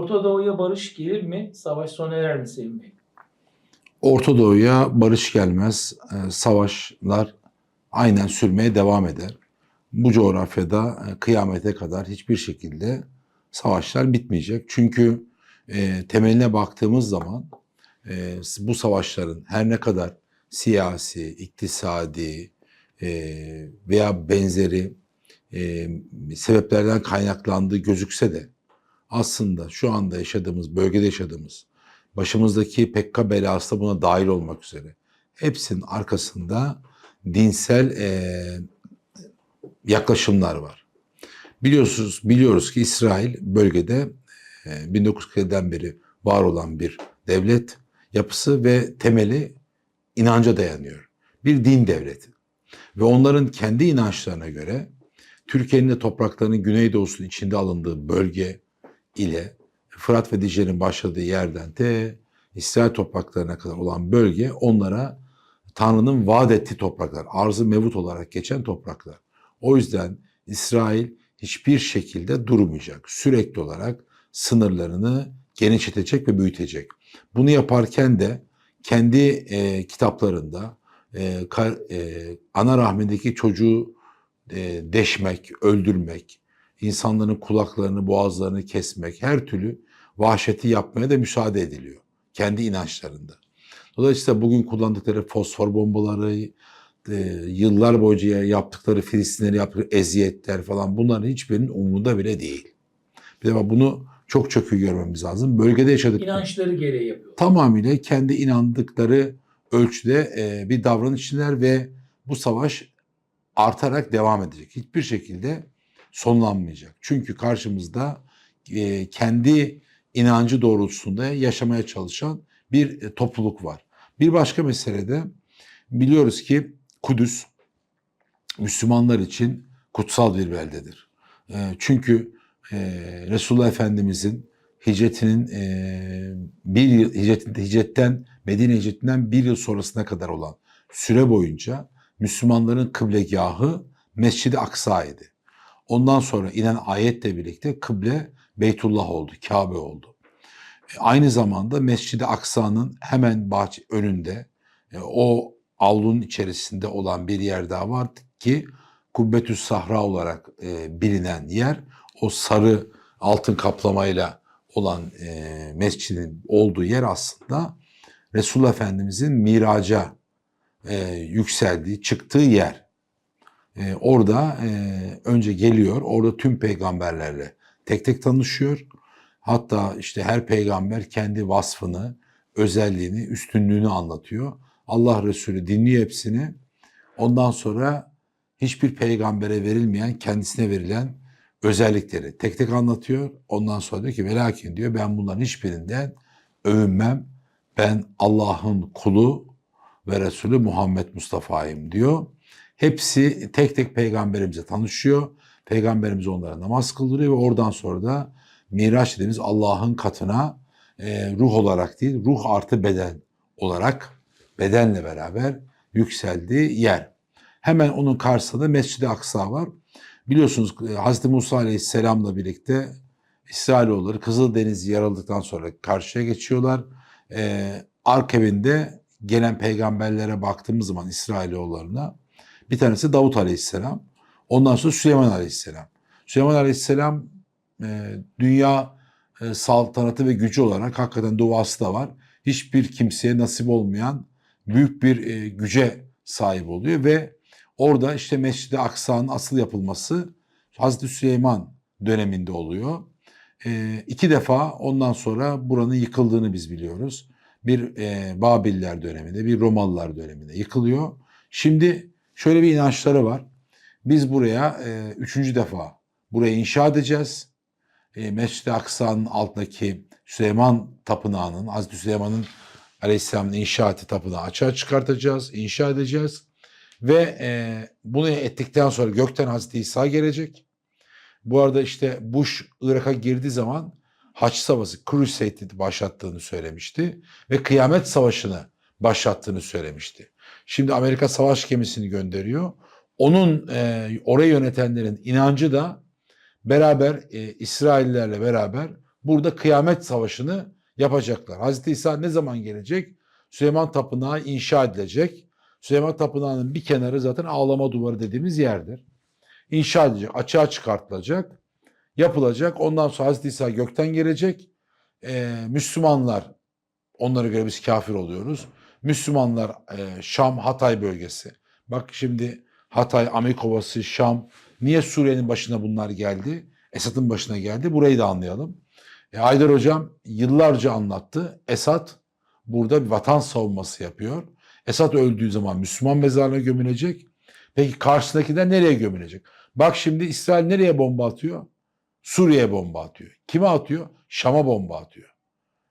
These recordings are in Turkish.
Orta Doğu'ya barış gelir mi? Savaş sona erer mi Sevim Bey? Orta Doğu'ya barış gelmez. Ee, Savaşlar aynen sürmeye devam eder. Bu coğrafyada e, kıyamete kadar hiçbir şekilde savaşlar bitmeyecek. Çünkü e, temeline baktığımız zaman e, bu savaşların her ne kadar siyasi, iktisadi veya benzeri sebeplerden kaynaklandığı gözükse de aslında şu anda yaşadığımız, bölgede yaşadığımız başımızdaki PKK belası da buna dahil olmak üzere hepsinin arkasında dinsel eee, yaklaşımlar var. Biliyorsunuz biliyoruz ki İsrail bölgede eee, 1940'dan beri var olan bir devlet yapısı ve temeli inanca dayanıyor. Bir din devleti. Ve onların kendi inançlarına göre Türkiye'nin de topraklarının güneydoğusunun içinde alındığı bölge ile Fırat ve Dicle'nin başladığı yerden de İsrail topraklarına kadar olan bölge onlara Tanrı'nın vaat ettiği topraklar, arzı mevut olarak geçen topraklar. O yüzden İsrail hiçbir şekilde durmayacak. Sürekli olarak sınırlarını genişletecek ve büyütecek. Bunu yaparken de kendi e, kitaplarında e, kar- e, ana rahmindeki çocuğu e, deşmek, öldürmek, insanların kulaklarını, boğazlarını kesmek, her türlü vahşeti yapmaya da müsaade ediliyor. Kendi inançlarında. Dolayısıyla bugün kullandıkları fosfor bombaları, e, yıllar boyunca yaptıkları Filistinlere yaptıkları eziyetler falan bunların hiçbirinin umurunda bile değil. Bir de bunu çok çok iyi görmemiz lazım. Bölgede yaşadık İnançları gereği yapıyor. tamamıyla kendi inandıkları ölçüde e, bir davranış içindeler ve bu savaş artarak devam edecek. Hiçbir şekilde sonlanmayacak. Çünkü karşımızda e, kendi inancı doğrultusunda yaşamaya çalışan bir e, topluluk var. Bir başka meselede biliyoruz ki Kudüs Müslümanlar için kutsal bir beldedir. E, çünkü e, Resulullah Efendimizin hicretinin bir yıl hicretten Medine hicretinden bir yıl sonrasına kadar olan süre boyunca Müslümanların kıblegahı Mescid-i Aksa'ydı. Ondan sonra inen ayetle birlikte kıble Beytullah oldu, Kabe oldu. E, Aynı zamanda Mescid-i Aksa'nın hemen bahçe önünde e, o avlunun içerisinde olan bir yer daha var ki Kubbetüs Sahra olarak e, bilinen yer o sarı altın kaplamayla olan mescidin olduğu yer aslında Resulullah Efendimizin miraca yükseldiği, çıktığı yer. E, orada e, önce geliyor, orada tüm peygamberlerle tek tek tanışıyor. Hatta işte her peygamber kendi vasfını, özelliğini, üstünlüğünü anlatıyor. Allah Resulü dinliyor hepsini. Ondan sonra hiçbir peygambere verilmeyen, kendisine verilen özellikleri tek tek anlatıyor. Ondan sonra diyor ki velakin diyor ben bunların hiçbirinden övünmem. Ben Allah'ın kulu ve Resulü Muhammed Mustafa'yım diyor. Hepsi tek tek peygamberimize tanışıyor. Peygamberimiz onlara namaz kıldırıyor ve oradan sonra da Miraç dediğimiz Allah'ın katına e, ruh olarak değil, ruh artı beden olarak bedenle beraber yükseldiği yer. Hemen onun karşısında Mescid-i Aksa var. Biliyorsunuz e, Hazreti Musa Aleyhisselam'la birlikte İsrailoğulları Kızıldeniz'i yaraladıktan sonra karşıya geçiyorlar. Ee, Arkebin'de gelen peygamberlere baktığımız zaman İsrailoğullarına bir tanesi Davut Aleyhisselam. Ondan sonra Süleyman Aleyhisselam. Süleyman Aleyhisselam e, dünya e, saltanatı ve gücü olarak hakikaten duası da var. Hiçbir kimseye nasip olmayan büyük bir e, güce sahip oluyor ve orada işte Mescid-i Aksa'nın asıl yapılması Hazreti Süleyman döneminde oluyor. E, iki defa ondan sonra buranın yıkıldığını biz biliyoruz. Bir e, Babiller döneminde, bir Romalılar döneminde yıkılıyor. Şimdi şöyle bir inançları var. Biz buraya e, üçüncü defa burayı inşa edeceğiz. E, Mescid-i Aksa'nın altındaki Süleyman Tapınağı'nın, Hazreti Süleyman'ın Aleyhisselam'ın inşa ettiği tapınağı açığa çıkartacağız, inşa edeceğiz. Ve e, bunu ettikten sonra gökten Hazreti İsa gelecek. Bu arada işte Bush Irak'a girdiği zaman Haç Savaşı, Crusade'i başlattığını söylemişti. Ve Kıyamet Savaşı'nı başlattığını söylemişti. Şimdi Amerika savaş gemisini gönderiyor. Onun e, orayı yönetenlerin inancı da beraber e, İsraillerle beraber burada kıyamet savaşını yapacaklar. Hazreti İsa ne zaman gelecek? Süleyman Tapınağı inşa edilecek. Süleyman Tapınağı'nın bir kenarı zaten ağlama duvarı dediğimiz yerdir. İnşa edilecek, açığa çıkartılacak, yapılacak. Ondan sonra Hazreti İsa gökten gelecek. Ee, Müslümanlar, onlara göre biz kafir oluyoruz. Müslümanlar e, Şam, Hatay bölgesi. Bak şimdi Hatay, Amikovası, Şam. Niye Suriye'nin başına bunlar geldi? Esad'ın başına geldi. Burayı da anlayalım. E, Haydar Hocam yıllarca anlattı. Esad burada bir vatan savunması yapıyor. Esad öldüğü zaman Müslüman mezarına gömülecek. Peki karşısındakiler nereye gömülecek? Bak şimdi İsrail nereye bomba atıyor? Suriye'ye bomba atıyor. Kime atıyor? Şam'a bomba atıyor.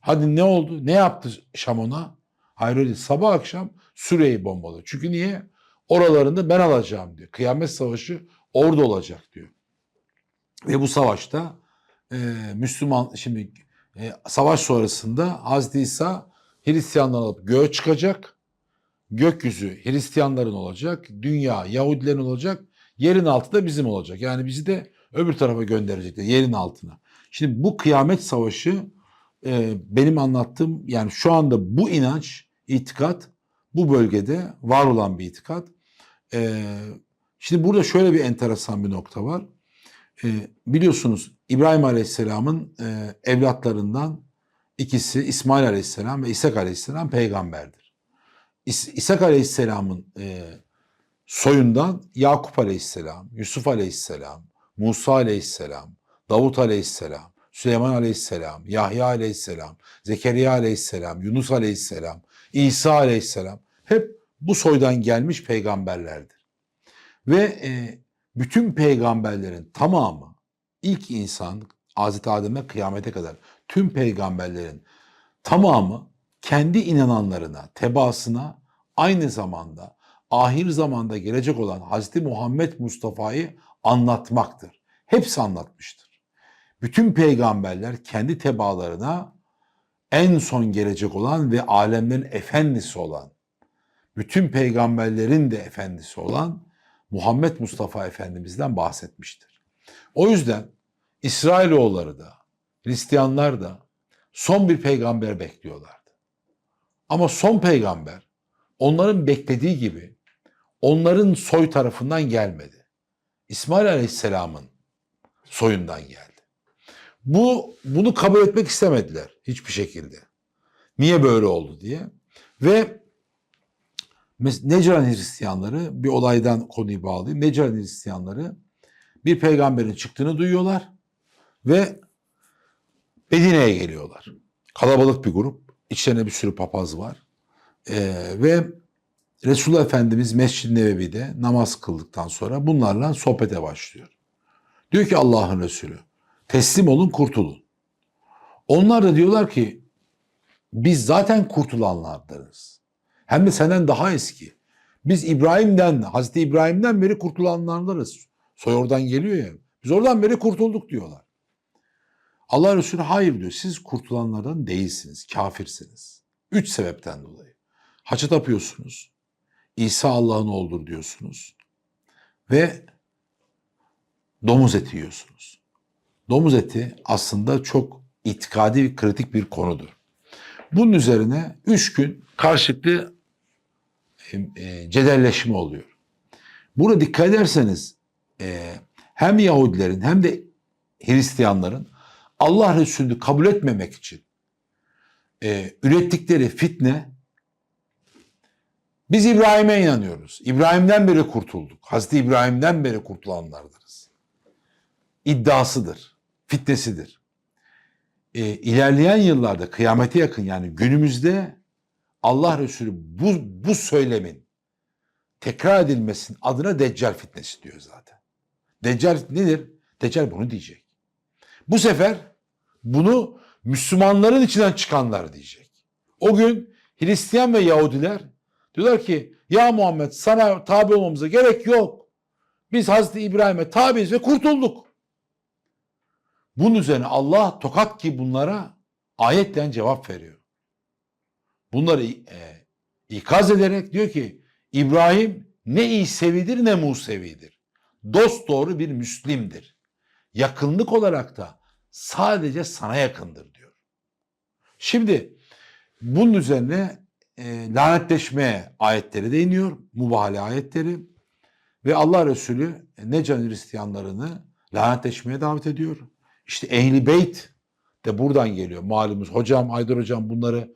Hadi ne oldu? Ne yaptı Şam ona? Hayır. Sabah akşam Suriye'yi bombalıyor. Çünkü niye? Oralarını ben alacağım diyor. Kıyamet savaşı orada olacak diyor. Ve bu savaşta e, Müslüman şimdi e, savaş sonrasında Hazreti İsa Hristiyanları alıp göğe çıkacak. Gökyüzü Hristiyanların olacak. Dünya Yahudilerin olacak. Yerin altı da bizim olacak. Yani bizi de öbür tarafa gönderecekler. Yerin altına. Şimdi bu kıyamet savaşı e, benim anlattığım yani şu anda bu inanç, itikat bu bölgede var olan bir itikat. E, şimdi burada şöyle bir enteresan bir nokta var. E, biliyorsunuz İbrahim Aleyhisselam'ın e, evlatlarından ikisi İsmail Aleyhisselam ve İshak Aleyhisselam peygamberdir. İs- İshak Aleyhisselam'ın e, soyundan Yakup Aleyhisselam, Yusuf Aleyhisselam, Musa Aleyhisselam, Davut Aleyhisselam, Süleyman Aleyhisselam, Yahya Aleyhisselam, Zekeriya Aleyhisselam, Yunus Aleyhisselam, İsa Aleyhisselam hep bu soydan gelmiş peygamberlerdir. Ve e, bütün peygamberlerin tamamı ilk insan Hazreti Adem'e kıyamete kadar tüm peygamberlerin tamamı kendi inananlarına, tebaasına aynı zamanda ahir zamanda gelecek olan Hazreti Muhammed Mustafa'yı anlatmaktır. Hepsi anlatmıştır. Bütün peygamberler kendi tebaalarına en son gelecek olan ve alemlerin efendisi olan, bütün peygamberlerin de efendisi olan Muhammed Mustafa Efendimiz'den bahsetmiştir. O yüzden İsrailoğulları da, Hristiyanlar da son bir peygamber bekliyorlardı. Ama son peygamber onların beklediği gibi onların soy tarafından gelmedi. İsmail Aleyhisselam'ın soyundan geldi. Bu bunu kabul etmek istemediler hiçbir şekilde. Niye böyle oldu diye. Ve Necran Hristiyanları bir olaydan konuyu bağlayayım. Necran Hristiyanları bir peygamberin çıktığını duyuyorlar ve Medine'ye geliyorlar. Kalabalık bir grup. İçlerinde bir sürü papaz var. Ee, ve Resulullah Efendimiz Mescid-i Nebevi'de namaz kıldıktan sonra bunlarla sohbete başlıyor. Diyor ki Allah'ın Resulü teslim olun kurtulun. Onlar da diyorlar ki biz zaten kurtulanlardanız. Hem de senden daha eski. Biz İbrahim'den, Hazreti İbrahim'den beri kurtulanlardanız. Soy oradan geliyor ya. Biz oradan beri kurtulduk diyorlar. Allah Resulü hayır diyor. Siz kurtulanlardan değilsiniz. Kafirsiniz. Üç sebepten dolayı. Haça tapıyorsunuz. İsa Allah'ın oğludur diyorsunuz. Ve domuz eti yiyorsunuz. Domuz eti aslında çok itikadi ve kritik bir konudur. Bunun üzerine üç gün karşılıklı e, e, cedelleşme oluyor. Burada dikkat ederseniz e, hem Yahudilerin hem de Hristiyanların Allah Resulü'nü kabul etmemek için ürettikleri fitne biz İbrahim'e inanıyoruz. İbrahim'den beri kurtulduk. Hazreti İbrahim'den beri kurtulanlardırız. İddiasıdır, fitnesidir. E, ilerleyen yıllarda kıyamete yakın yani günümüzde Allah Resulü bu, bu söylemin tekrar edilmesinin adına Deccal fitnesi diyor zaten. Deccal nedir? Deccal bunu diyecek. Bu sefer bunu Müslümanların içinden çıkanlar diyecek. O gün Hristiyan ve Yahudiler diyorlar ki ya Muhammed sana tabi olmamıza gerek yok. Biz Hazreti İbrahim'e tabiiz ve kurtulduk. Bunun üzerine Allah tokat ki bunlara ayetle cevap veriyor. Bunları e, ikaz ederek diyor ki İbrahim ne İsevidir ne Musevidir. Dost doğru bir Müslimdir. Yakınlık olarak da sadece sana yakındır diyor. Şimdi bunun üzerine e, lanetleşmeye ayetleri de iniyor. Mübahale ayetleri. Ve Allah Resulü Necan Hristiyanlarını lanetleşmeye davet ediyor. İşte Ehli Beyt de buradan geliyor. Malumuz hocam, Aydar hocam bunları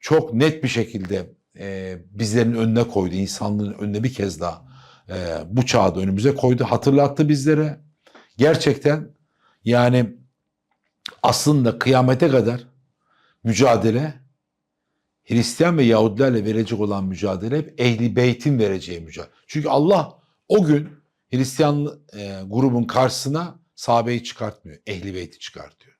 çok net bir şekilde e, bizlerin önüne koydu. insanlığın önüne bir kez daha e, bu çağda önümüze koydu. Hatırlattı bizlere. Gerçekten yani aslında kıyamete kadar mücadele Hristiyan ve Yahudilerle verecek olan mücadele hep Ehli Beyt'in vereceği mücadele. Çünkü Allah o gün Hristiyan e, grubun karşısına sahabeyi çıkartmıyor. Ehli Beyt'i çıkartıyor.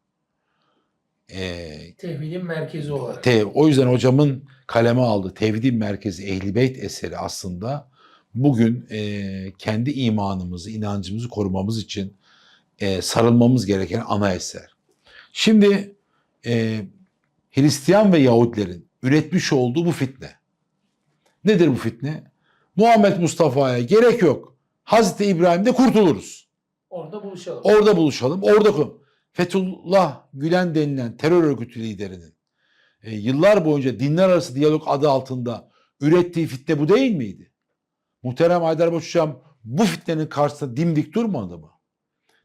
E, Tevhidin merkezi olarak. Te- o yüzden hocamın kaleme aldığı Tevhidin Merkezi Ehli Beyt eseri aslında bugün e, kendi imanımızı, inancımızı korumamız için e, sarılmamız gereken ana eser. Şimdi e, Hristiyan ve Yahudilerin üretmiş olduğu bu fitne. Nedir bu fitne? Muhammed Mustafa'ya gerek yok. Hazreti İbrahim'de kurtuluruz. Orada buluşalım. Orada buluşalım, orada konuşalım. Fethullah Gülen denilen terör örgütü liderinin e, yıllar boyunca dinler arası diyalog adı altında ürettiği fitne bu değil miydi? Muhterem Aydarbaş Hocam bu fitnenin karşısında dimdik durmadı mı?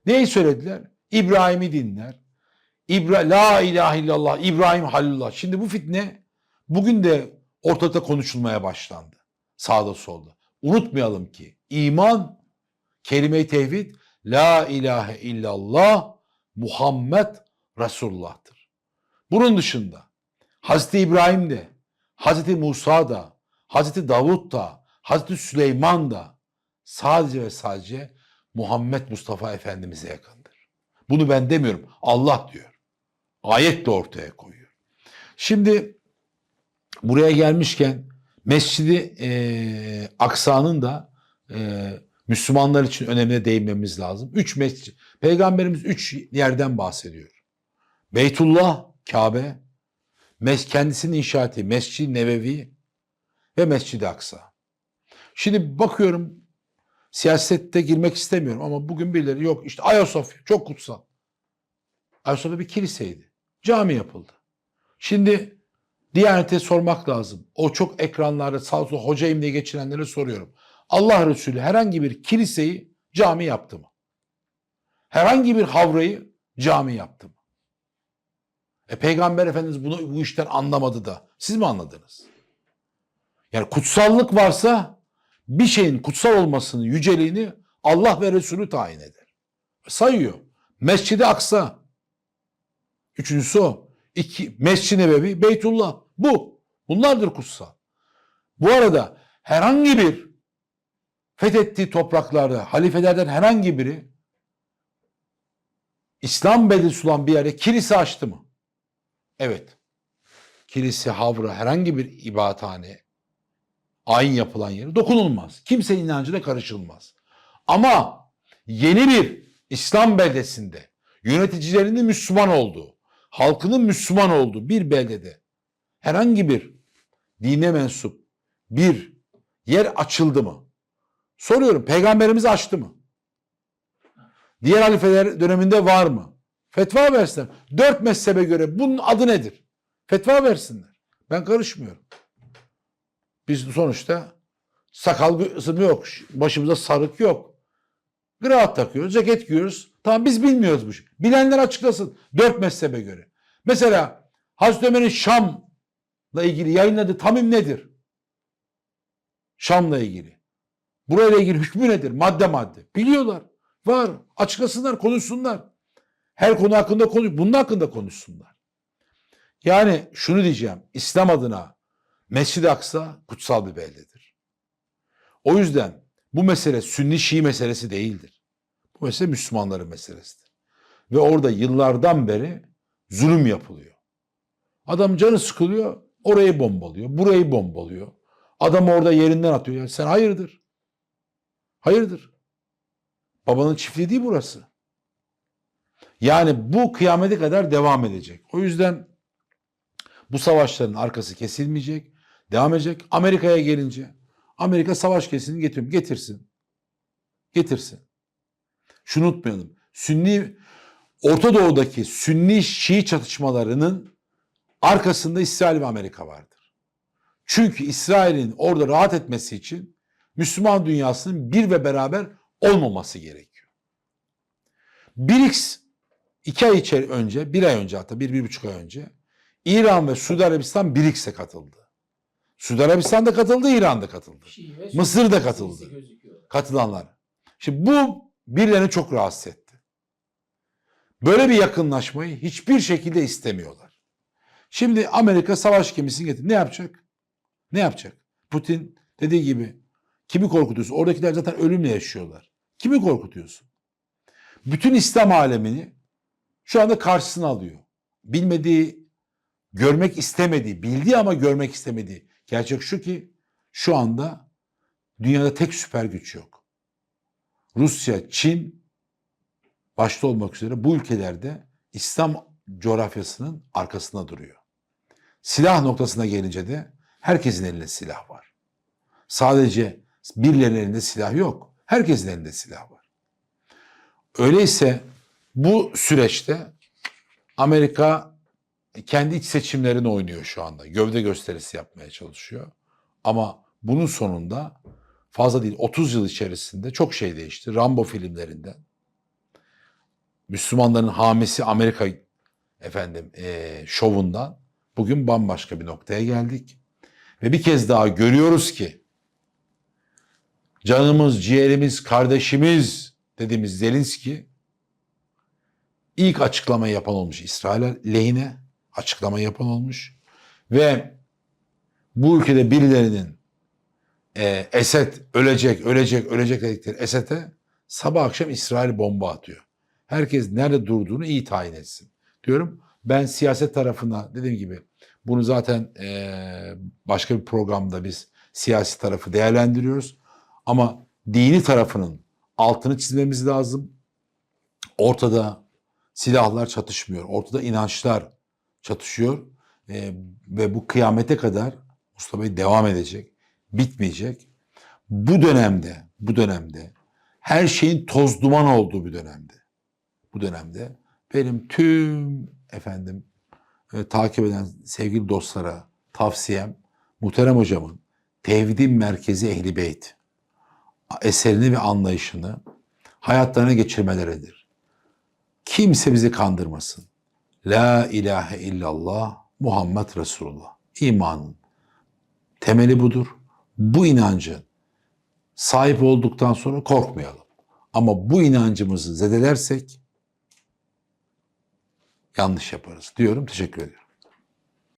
Neyi söylediler? İbrahim'i dinler. İbra La ilahe illallah, İbrahim Halilullah. Şimdi bu fitne bugün de ortada konuşulmaya başlandı. Sağda solda. Unutmayalım ki iman, kelime-i tevhid, La ilahe illallah, Muhammed Resulullah'tır. Bunun dışında Hazreti İbrahim de, Hazreti Musa da, Hazreti Davut da, Hazreti Süleyman da sadece ve sadece Muhammed Mustafa Efendimiz'e yakındır. Bunu ben demiyorum. Allah diyor. Ayetle ortaya koyuyor. Şimdi buraya gelmişken Mescidi eee Aksa'nın da eee, Müslümanlar için önemine değinmemiz lazım. Üç mescid. Peygamberimiz üç yerden bahsediyor. Beytullah, Kabe, mes kendisinin inşa ettiği Mescid-i Nebevi ve Mescid-i Aksa. Şimdi bakıyorum siyasette girmek istemiyorum ama bugün birileri yok işte Ayasofya çok kutsal. Ayasofya bir kiliseydi. Cami yapıldı. Şimdi Diyanete sormak lazım. O çok ekranlarda sağ olsun hocayım diye geçirenlere soruyorum. Allah Resulü herhangi bir kiliseyi cami yaptı mı? Herhangi bir havrayı cami yaptı mı? E Peygamber Efendimiz bunu bu işten anlamadı da siz mi anladınız? Yani kutsallık varsa bir şeyin kutsal olmasını, yüceliğini Allah ve Resulü tayin eder. Sayıyor. Mescid-i Aksa. Üçüncüsü o. İki, Mescid-i Nebevi, Beytullah. Bu. Bunlardır kutsal. Bu arada herhangi bir fethettiği topraklarda halifelerden herhangi biri İslam beldesi olan bir yere kilise açtı mı? Evet. Kilise, havra, herhangi bir ibadethane, ayin yapılan yere dokunulmaz. Kimsenin inancına karışılmaz. Ama yeni bir İslam beldesinde yöneticilerinin Müslüman olduğu, halkının Müslüman olduğu bir beldede herhangi bir dine mensup bir yer açıldı mı? Soruyorum peygamberimiz açtı mı? Diğer halifeler döneminde var mı? Fetva versinler. Dört mezhebe göre bunun adı nedir? Fetva versinler. Ben karışmıyorum. Biz sonuçta sakal yok. Başımıza sarık yok. Kravat takıyoruz, ceket giyiyoruz. Tamam biz bilmiyoruz bu şey. Bilenler açıklasın. Dört mezhebe göre. Mesela Hazreti Ömer'in Şam'la ilgili yayınladığı tamim nedir? Şam'la ilgili. Burayla ilgili hükmü nedir? Madde madde. Biliyorlar. Var. Açıklasınlar, konuşsunlar. Her konu hakkında konuş, bunun hakkında konuşsunlar. Yani şunu diyeceğim. İslam adına Mescid-i Aksa kutsal bir beldedir. O yüzden bu mesele Sünni Şii meselesi değildir. Bu mesele Müslümanların meselesidir. Ve orada yıllardan beri zulüm yapılıyor. Adam canı sıkılıyor, orayı bombalıyor, burayı bombalıyor. Adam orada yerinden atıyor. Yani sen hayırdır? Hayırdır? Babanın çiftliği değil burası. Yani bu kıyamete kadar devam edecek. O yüzden bu savaşların arkası kesilmeyecek, devam edecek. Amerika'ya gelince Amerika savaş kesin getirsin, getirsin. Getirsin. Şunu unutmayalım. Sünni Orta Doğu'daki Sünni Şii çatışmalarının arkasında İsrail ve Amerika vardır. Çünkü İsrail'in orada rahat etmesi için Müslüman dünyasının bir ve beraber olmaması gerekiyor. BRICS iki ay içeri önce, bir ay önce hatta bir, bir buçuk ay önce İran ve Suudi Arabistan BRICS'e katıldı. Suudi Arabistan da katıldı, İran da katıldı. Mısır da katıldı. Katılanlar. Şimdi bu birilerini çok rahatsız etti. Böyle bir yakınlaşmayı hiçbir şekilde istemiyorlar. Şimdi Amerika savaş gemisini getirdi. Ne yapacak? Ne yapacak? Putin dediği gibi kimi korkutuyorsun? Oradakiler zaten ölümle yaşıyorlar. Kimi korkutuyorsun? Bütün İslam alemini şu anda karşısına alıyor. Bilmediği, görmek istemediği, bildiği ama görmek istemediği. Gerçek şu ki şu anda dünyada tek süper güç yok. Rusya, Çin başta olmak üzere bu ülkelerde İslam coğrafyasının arkasında duruyor. Silah noktasına gelince de herkesin elinde silah var. Sadece birilerinin elinde silah yok. Herkesin elinde silah var. Öyleyse bu süreçte Amerika kendi iç seçimlerini oynuyor şu anda. Gövde gösterisi yapmaya çalışıyor. Ama bunun sonunda fazla değil 30 yıl içerisinde çok şey değişti. Rambo filmlerinden Müslümanların hamisi Amerika efendim eee, şovundan bugün bambaşka bir noktaya geldik. Ve bir kez daha görüyoruz ki canımız, ciğerimiz, kardeşimiz dediğimiz Zelenski ilk açıklamayı yapan olmuş İsrail lehine açıklama yapan olmuş ve bu ülkede birilerinin e, Esed ölecek, ölecek, ölecek dedikleri Esed'e sabah akşam İsrail bomba atıyor. Herkes nerede durduğunu iyi tayin etsin. Diyorum ben siyaset tarafına dediğim gibi bunu zaten e, başka bir programda biz siyasi tarafı değerlendiriyoruz. Ama dini tarafının altını çizmemiz lazım. Ortada silahlar çatışmıyor. Ortada inançlar çatışıyor. E, ve bu kıyamete kadar Mustafa Bey devam edecek. Bitmeyecek. Bu dönemde, bu dönemde her şeyin toz duman olduğu bir dönemde. Bu dönemde benim tüm efendim e, takip eden sevgili dostlara tavsiyem Muhterem Hocam'ın Tevhidin Merkezi Ehli Beyt eserini ve anlayışını hayatlarına geçirmeleridir. Kimse bizi kandırmasın. La ilahe illallah Muhammed Resulullah. İmanın temeli budur. Bu inancı sahip olduktan sonra korkmayalım. Ama bu inancımızı zedelersek yanlış yaparız diyorum. Teşekkür ediyorum.